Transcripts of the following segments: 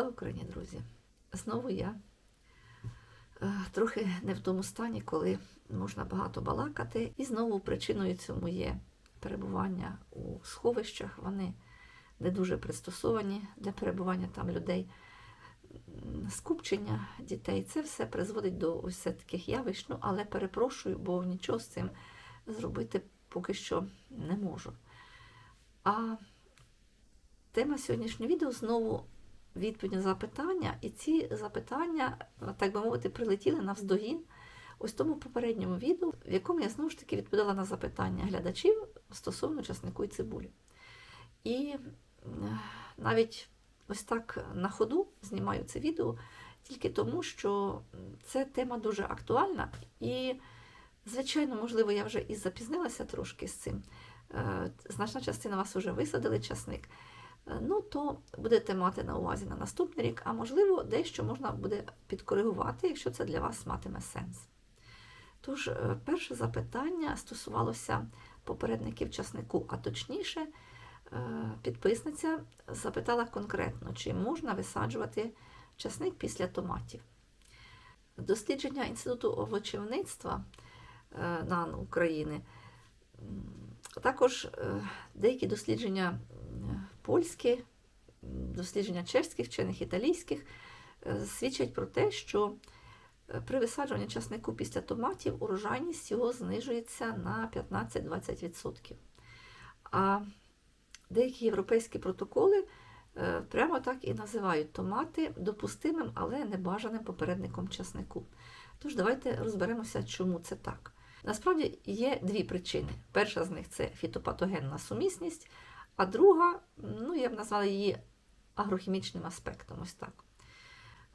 Слава Україні, друзі! Знову я е, трохи не в тому стані, коли можна багато балакати. І знову причиною цьому є перебування у сховищах. Вони не дуже пристосовані для перебування там людей. Скупчення дітей це все призводить до ось таких явищ. Ну, але перепрошую, бо нічого з цим зробити поки що не можу. А тема сьогоднішнього відео знову відповідь на запитання, і ці запитання, так би мовити, прилетіли навздогін ось тому попередньому відео, в якому я знову ж таки відповідала на запитання глядачів стосовно часнику і цибулі. І е, навіть ось так на ходу знімаю це відео тільки тому, що це тема дуже актуальна, і, звичайно, можливо, я вже і запізнилася трошки з цим. Е, Значна частина вас вже висадили часник. Е, Ну, то будете мати на увазі на наступний рік, а можливо, дещо можна буде підкоригувати, якщо це для вас матиме сенс. Тож, е, перше запитання стосувалося попередників часнику, а точніше, е, підписниця запитала конкретно, чи можна висаджувати часник після томатів. Дослідження Інституту овочівництва НАН України, також деякі дослідження польські, дослідження чеських, вчених італійських е, свідчать про те, що е, при висаджуванні часнику після томатів урожайність його знижується на 15-20%. А деякі європейські протоколи е, прямо так і називають томати допустимим, але небажаним попередником часнику. Тож давайте розберемося, чому це так. Насправді є дві причини. Перша з них це фітопатогенна сумісність, а друга, ну я б назвала її агрохімічним аспектом. Ось так.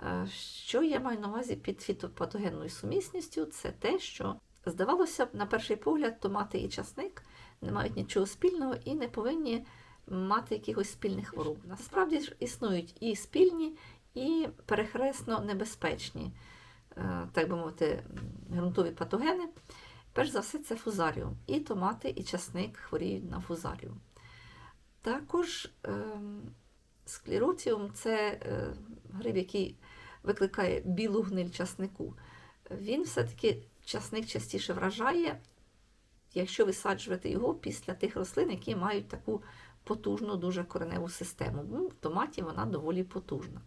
Е, Що я маю на увазі під фітопатогенною сумісністю? Це те, що здавалося б, на перший погляд, томати і часник не мають нічого спільного і не повинні мати якихось спільних хвороб. Насправді ж існують і спільні, і перехресно небезпечні, е, так би мовити, ґрунтові патогени. Перш за все, це фузаріум. І томати, і часник хворіють на фузаріум. Також ем, склероціум це е, гриб, який викликає білу гниль часнику. Він все-таки часник частіше вражає, якщо висаджувати його після тих рослин, які мають таку потужну дуже кореневу систему. Ну, в томаті вона доволі потужна.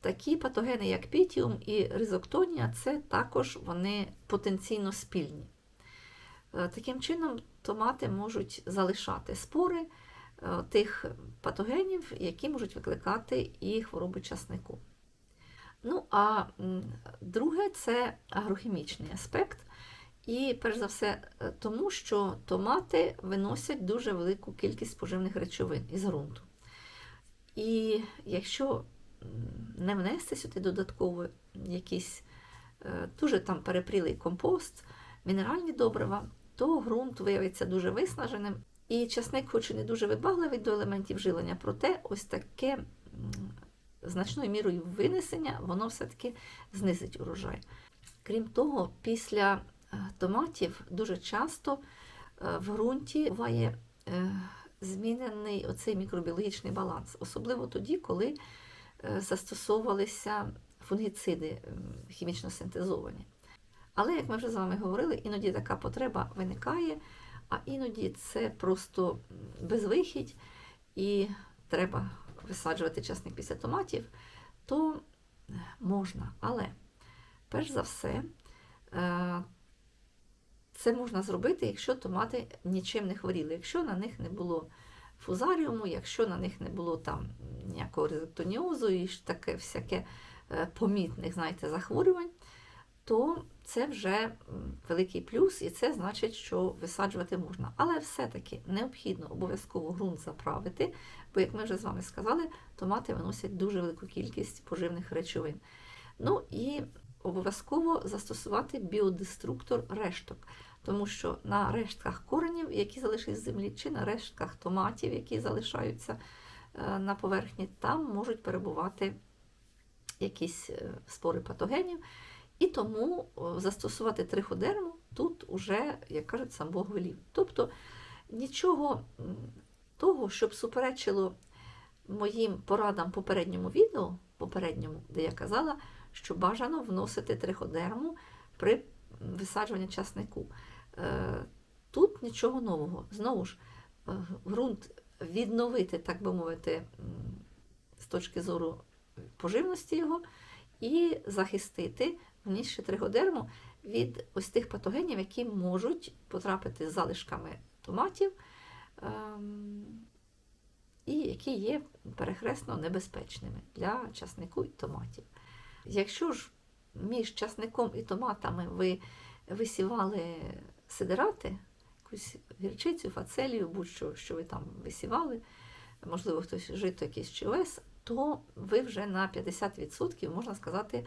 Такі патогени, як пітіум і ризоктонія, це також вони потенційно спільні. Е, Таким чином, томати можуть залишати спори тих патогенів, які можуть викликати і хвороби часнику. Ну, а друге це агрохімічний аспект. І, перш за все, е, тому що томати виносять дуже велику кількість поживних речовин із ґрунту. І якщо не внести сюди додатково якийсь е, дуже там перепрілий компост, мінеральні добрива, то ґрунт виявиться дуже виснаженим. І часник, хоч і не дуже вибагливий до елементів жилення, проте ось таке значною мірою винесення, воно все-таки знизить урожай. Крім того, після е, томатів дуже часто е, в ґрунті буває е, змінений оцей мікробіологічний баланс, особливо тоді, коли застосовувалися фунгіциди хімічно синтезовані. Але, як ми вже з вами говорили, іноді така потреба виникає, а іноді це просто безвихідь і треба висаджувати часник після томатів, то можна. Але, перш за все, е, це можна зробити, якщо томати нічим не хворіли, якщо на них не було фузаріуму, якщо на них не було там ніякого резектоніозу і таке всяке е, помітних знаєте, захворювань, то це вже великий плюс, і це значить, що висаджувати можна. Але все-таки необхідно обов'язково ґрунт заправити, бо, як ми вже з вами сказали, томати виносять дуже велику кількість поживних речовин. Ну і обов'язково застосувати біодеструктор решток, тому що на рештках коренів, які залишились з землі, чи на рештках томатів, які залишаються е, на поверхні, там можуть перебувати якісь е, спори патогенів. І тому застосувати триходерму тут уже, як кажуть, сам Бог велів. Тобто нічого того, щоб суперечило моїм порадам попередньому відео, попередньому, де я казала, що бажано вносити триходерму при висаджуванні часнику. Е, Тут нічого нового. Знову ж, е, ґрунт відновити, так би мовити, з точки зору поживності його, і захистити внісши триходерму від ось тих патогенів, які можуть потрапити з залишками томатів ем, і які є перехресно небезпечними для часнику і томатів. Якщо ж між часником і томатами ви висівали сидирати, якусь гірчицю, фацелію, будь-що, що ви там висівали, можливо, хтось жито якийсь чи овес, то ви вже на 50%, можна сказати,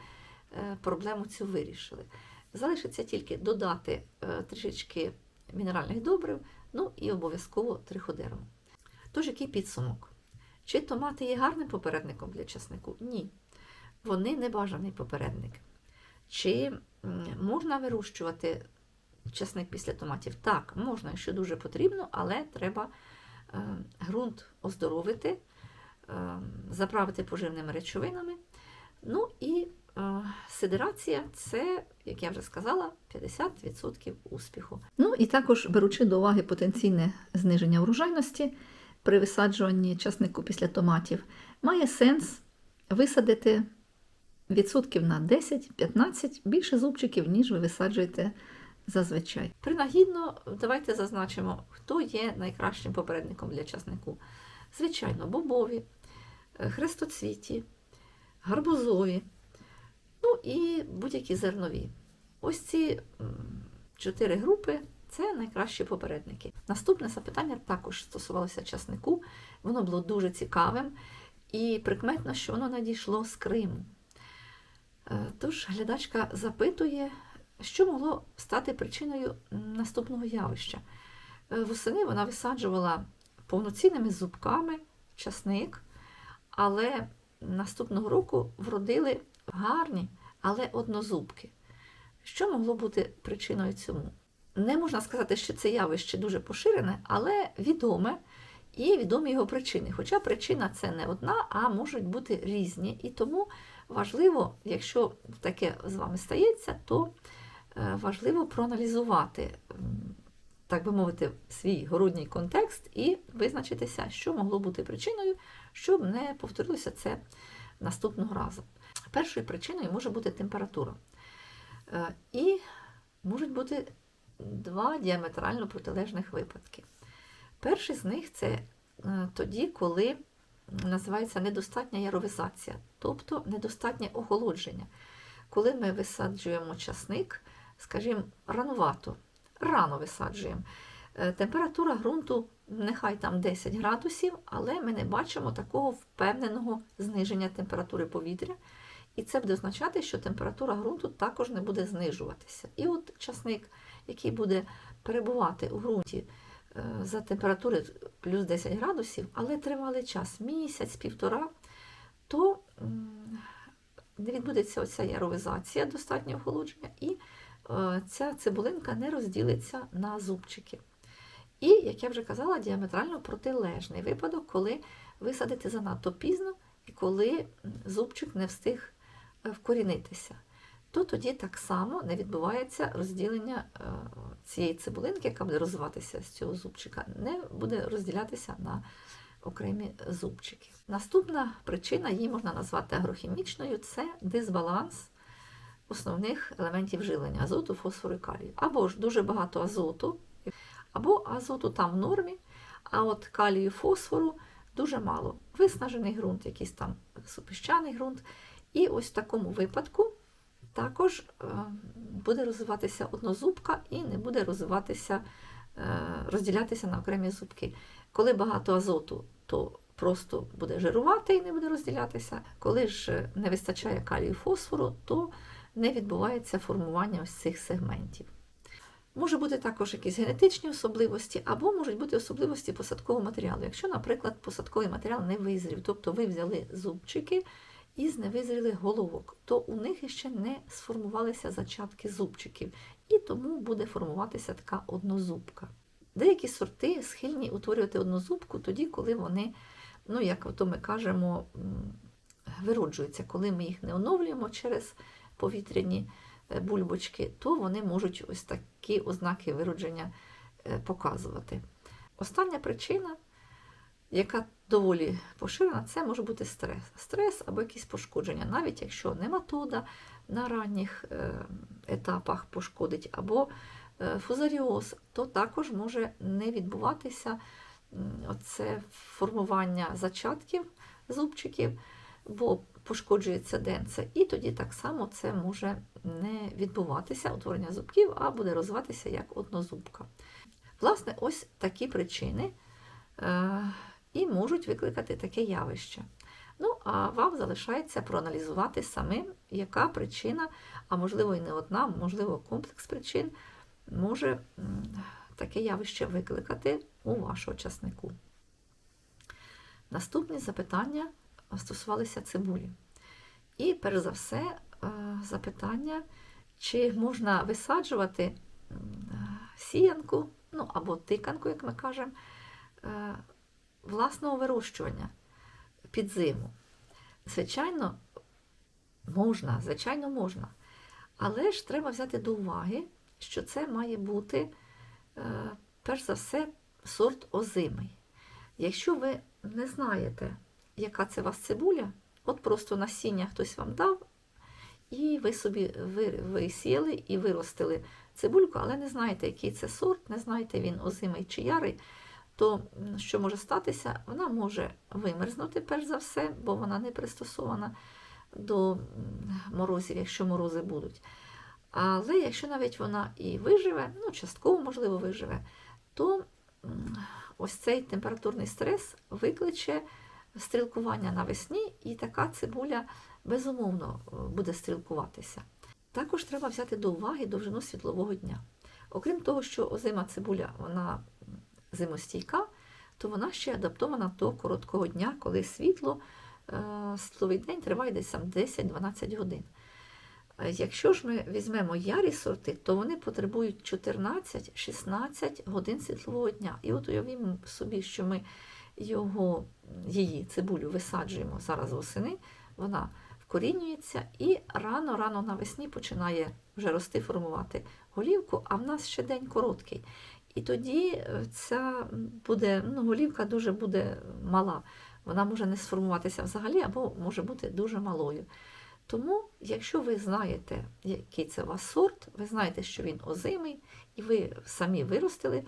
е, проблему цю вирішили. Залишиться тільки додати е, трішечки мінеральних добрив, ну і обов'язково триходерму. Тож, який підсумок? Чи томати є гарним попередником для часнику? Ні. Вони не бажаний попередник. Чи можна вирощувати часник після томатів? Так, можна, якщо дуже потрібно, але треба е, ґрунт оздоровити, заправити поживними речовинами. Ну і е, сидерація це, як я вже сказала, 50% успіху. Ну і також беручи до уваги потенційне зниження урожайності при висаджуванні часнику після томатів, має сенс висадити відсотків на 10-15 більше зубчиків, ніж ви висаджуєте зазвичай. Принагідно, давайте зазначимо, хто є найкращим попередником для часнику. Звичайно, бобові, хрестоцвіті, гарбузові, ну і будь-які зернові. Ось ці чотири групи це найкращі попередники. Наступне запитання також стосувалося часнику. Воно було дуже цікавим і прикметно, що воно надійшло з Криму. Е, Тож глядачка запитує, що могло стати причиною наступного явища. Е, Восени вона висаджувала повноцінними зубками часник, але наступного року вродили гарні, але однозубки. Що могло бути причиною цьому? Не можна сказати, що це явище дуже поширене, але відоме і відомі його причини. Хоча причина це не одна, а можуть бути різні. І тому важливо, якщо таке з вами стається, то е, важливо проаналізувати, так би мовити, свій городній контекст і визначитися, що могло бути причиною, щоб не повторилося це наступного разу. Першою причиною може бути температура. Е, І можуть бути два діаметрально протилежних випадки. Перший з них це е, тоді, коли називається недостатня яровизація, тобто недостатнє охолодження. Коли ми висаджуємо часник, скажімо, ранувато, рано висаджуємо. Е, Температура ґрунту нехай там 10 градусів, але ми не бачимо такого впевненого зниження температури повітря. І це буде означати, що температура ґрунту також не буде знижуватися. І от часник, який буде перебувати у ґрунті е, за температури плюс 10 градусів, але тривалий час, місяць, півтора, то не відбудеться оця яровизація, достатнє охолодження, і ця цибулинка не розділиться на зубчики. І, як я вже казала, діаметрально протилежний випадок, коли ви садите занадто пізно і коли зубчик не встиг е, вкорінитися, то тоді так само не відбувається розділення е, цієї цибулинки, яка буде розвиватися з цього зубчика, не буде розділятися на окремі зубчики. Наступна причина, її можна назвати агрохімічною, це дисбаланс основних елементів жилення азоту, фосфору і калію. Або ж дуже багато азоту, або азоту там в нормі, а от калію і фосфору дуже мало. Виснажений ґрунт, якийсь там супіщаний ґрунт. І ось в такому випадку також е, буде розвиватися однозубка і не буде розвиватися, е, розділятися на окремі зубки. Коли багато азоту, то просто буде жирувати і не буде розділятися. Коли ж не вистачає калію і фосфору, то не відбувається формування ось цих сегментів. Може бути також якісь генетичні особливості, або можуть бути особливості посадкового матеріалу. Якщо, наприклад, посадковий матеріал не визрів, тобто ви взяли зубчики із невизрілих головок, то у них ще не сформувалися зачатки зубчиків, і тому буде формуватися така однозубка. Деякі сорти схильні утворювати однозубку тоді, коли вони, ну як то ми кажемо, вироджуються. Коли ми їх не оновлюємо через повітряні е, бульбочки, то вони можуть ось такі ознаки виродження е, показувати. Остання причина, яка доволі поширена, це може бути стрес. Стрес або якісь пошкодження, навіть якщо нематода на ранніх е, етапах пошкодить, або фузаріоз, то також може не відбуватися оце формування зачатків зубчиків, бо пошкоджується денце, і тоді так само це може не відбуватися утворення зубків, а буде розвиватися як однозубка. Власне, ось такі причини е, і можуть викликати таке явище. Ну, а вам залишається проаналізувати самим, яка причина, а можливо і не одна, можливо, комплекс причин може таке явище викликати у вашого часнику. Наступні запитання стосувалися цибулі. І, перш за все, е, запитання, чи можна висаджувати сіянку, ну або тиканку, як ми кажемо, е, власного вирощування під зиму. Звичайно, можна, звичайно, можна. Але ж треба взяти до уваги, що це має бути, е, перш за все, сорт озимий. Якщо ви не знаєте, яка це у вас цибуля, от просто насіння хтось вам дав, і ви собі ви- висіяли і виростили цибульку, але не знаєте, який це сорт, не знаєте, він озимий чи ярий, то що може статися? Вона може вимерзнути, перш за все, бо вона не пристосована до морозів, якщо морози будуть. Але якщо навіть вона і виживе, ну, частково, можливо, виживе, то ось цей температурний стрес викличе стрілкування навесні, і така цибуля безумовно е, буде стрілкуватися. Також треба взяти до уваги довжину світлового дня. Окрім того, що озима цибуля вона зимостійка, то вона ще адаптована до короткого дня, коли світло, е, світловий день триває десь там 10-12 годин. Е, Якщо ж ми візьмемо ярі сорти, то вони потребують 14-16 годин світлового дня. І от уявімо собі, що ми його, її цибулю висаджуємо зараз восени, вона вкорінюється і рано-рано навесні починає вже рости, формувати голівку, а в нас ще день короткий. І тоді е, ця буде, ну, голівка дуже буде мала. Вона може не сформуватися взагалі, або може бути дуже малою. Тому, якщо ви знаєте, який це у вас сорт, ви знаєте, що він озимий, і ви самі виростили е,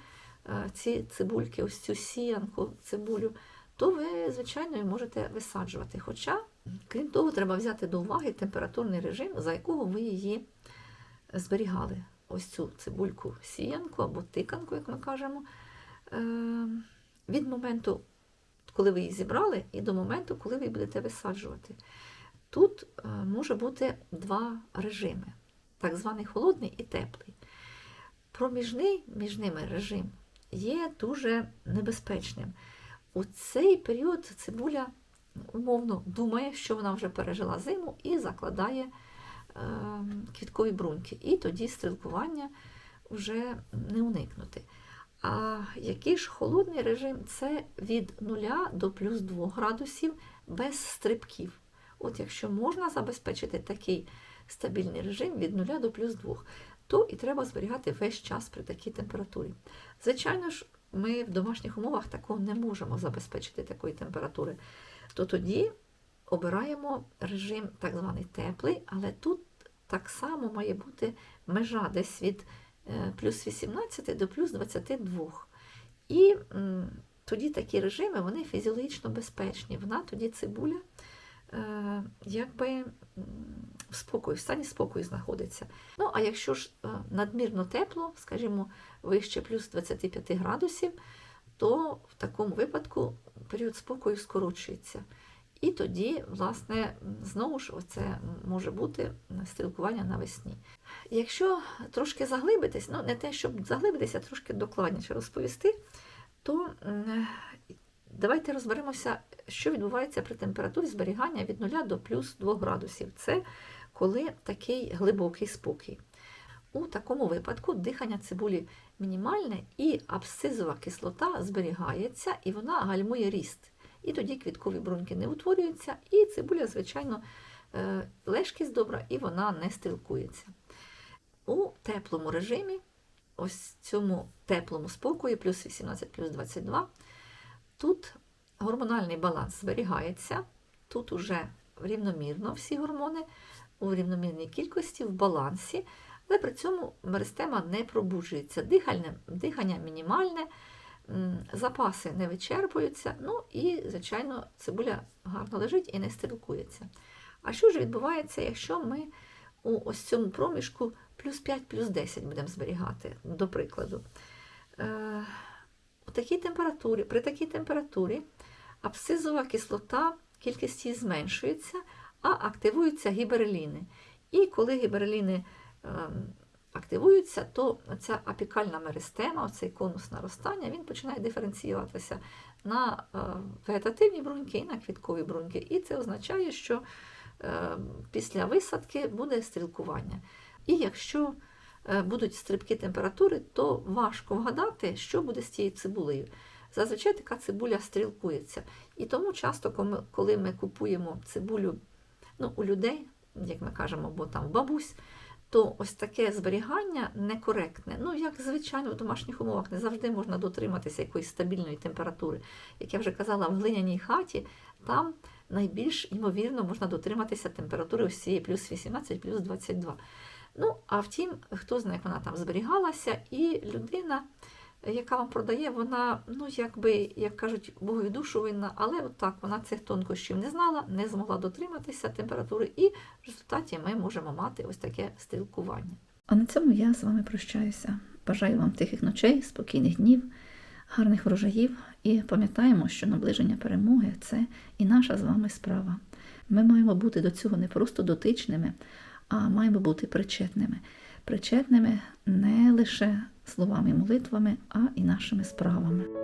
ці цибульки, ось цю сіянку, цибулю, то ви, звичайно, можете висаджувати. Хоча, крім того, треба взяти до уваги температурний режим, за якого ви її зберігали. Ось цю цибульку сіянку або тиканку, як ми кажемо, е, від моменту, коли ви її зібрали, і до моменту, коли ви будете висаджувати. Тут е, може бути два режими: так званий холодний і теплий. Проміжний між ними режим є дуже небезпечним. У цей період цибуля умовно думає, що вона вже пережила зиму і закладає е, квіткові бруньки. І тоді стрілкування вже не уникнути. А який ж холодний режим? Це від 0 до плюс 2 градусів без стрибків. От якщо можна забезпечити такий стабільний режим від 0 до плюс 2, то і треба зберігати весь час при такій температурі. Звичайно ж, ми в домашніх умовах такого не можемо забезпечити такої температури, то тоді обираємо режим так званий теплий, але тут так само має бути межа десь від е, плюс 18 до плюс 22. І тоді такі режими вони фізіологічно безпечні. Вона тоді цибуля якби м, в спокою, в стані спокою знаходиться. Ну, а якщо ж е, надмірно тепло, скажімо, вище плюс 25 градусів, то в такому випадку період спокою скорочується. І тоді, власне, знову ж оце може бути стрілкування навесні. Якщо трошки заглибитись, ну не те, щоб заглибитися, а трошки докладніше розповісти, то давайте розберемося, що відбувається при температурі зберігання від 0 до плюс 2 градусів. Це коли такий глибокий спокій. У такому випадку дихання цибулі мінімальне і абсцизова кислота зберігається і вона гальмує ріст. і тоді квіткові бруньки не утворюються, і цибуля, звичайно, е, лежкість добра, і вона не стрілкується. У теплому режимі, ось цьому теплому спокої, плюс 18, плюс 22, тут гормональний баланс зберігається, тут уже рівномірно всі гормони у рівномірній кількості, в балансі, але при цьому меристема не пробуджується. Дихальне, дихання мінімальне, запаси не вичерпуються, ну і, звичайно, цибуля гарно лежить і не стрілкується. А що ж відбувається, якщо ми у ось цьому проміжку плюс 5, плюс 10 будемо зберігати, до прикладу? У такій температурі, при такій температурі абсцизова кислота, кількість її зменшується, а активуються гібереліни. І коли гібереліни ем, активуються, то ця апікальна меристема, оцей конус наростання, він починає диференціюватися на е, вегетативні бруньки і на квіткові бруньки. І це означає, що е, після висадки буде стрілкування. І якщо будуть стрибки температури, то важко вгадати, що буде з цією цибулею. Зазвичай така цибуля стрілкується. І тому часто, коли- ми купуємо цибулю ну, у людей, як ми кажемо, бо там бабусь, то ось таке зберігання некоректне. Ну, як звичайно, в домашніх умовах не завжди можна дотриматися якоїсь стабільної температури. Як я вже казала, в глиняній хаті там найбільш ймовірно можна дотриматися температури ось цієї плюс 18, плюс 22. Ну, а втім, хто знає, як вона там зберігалася, і людина, яка вам продає, вона, ну, якби, як кажуть, Богові душу винна, але от так, вона цих тонкощів не знала, не змогла дотриматися температури, і в результаті ми можемо мати ось таке стрілкування. А на цьому я з вами прощаюся. Бажаю вам тихих ночей, спокійних днів, гарних врожаїв і пам'ятаємо, що наближення перемоги це і наша з вами справа. Ми маємо бути до цього не просто дотичними, а маємо бути причетними. Причетними не лише словами і молитвами, а і нашими справами.